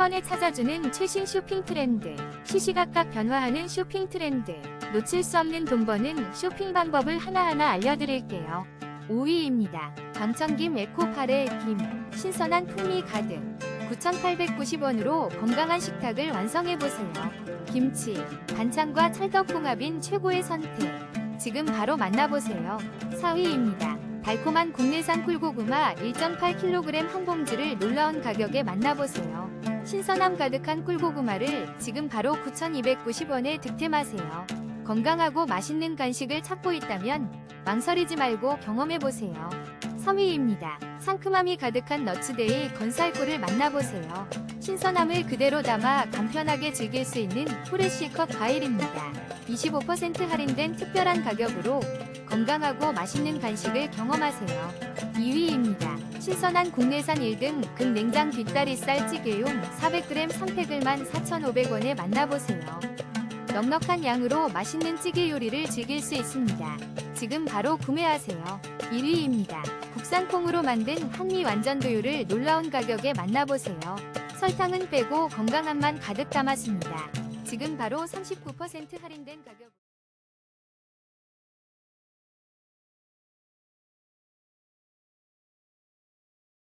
번에 찾아주는 최신 쇼핑 트렌드, 시시각각 변화하는 쇼핑 트렌드, 놓칠 수 없는 돈 버는 쇼핑 방법을 하나하나 알려드릴게요. 5위입니다. 광천김 에코파레 김, 신선한 풍미 가득. 9,890원으로 건강한 식탁을 완성해보세요. 김치, 반찬과 찰떡궁합인 최고의 선택. 지금 바로 만나보세요. 4위입니다. 달콤한 국내산 꿀고구마 1.8kg 한 봉지를 놀라운 가격에 만나보세요. 신선함 가득한 꿀고구마를 지금 바로 9,290원에 득템하세요. 건강하고 맛있는 간식을 찾고 있다면 망설이지 말고 경험해보세요. 3위입니다. 상큼함이 가득한 너츠데이 건살꿀을 만나보세요. 신선함을 그대로 담아 간편하게 즐길 수 있는 프레시컷 과일입니다. 25% 할인된 특별한 가격으로 건강하고 맛있는 간식을 경험하세요. 2위입니다. 신선한 국내산 1등 극냉장 뒷다리살 찌개용 400g 3팩을 14,500원에 만나보세요. 넉넉한 양으로 맛있는 찌개 요리를 즐길 수 있습니다. 지금 바로 구매하세요. 1위입니다. 국산 콩으로 만든 한미 완전두유를 놀라운 가격에 만나보세요. 설탕은 빼고 건강함만 가득 담았습니다. 지금 바로 39% 할인된 가격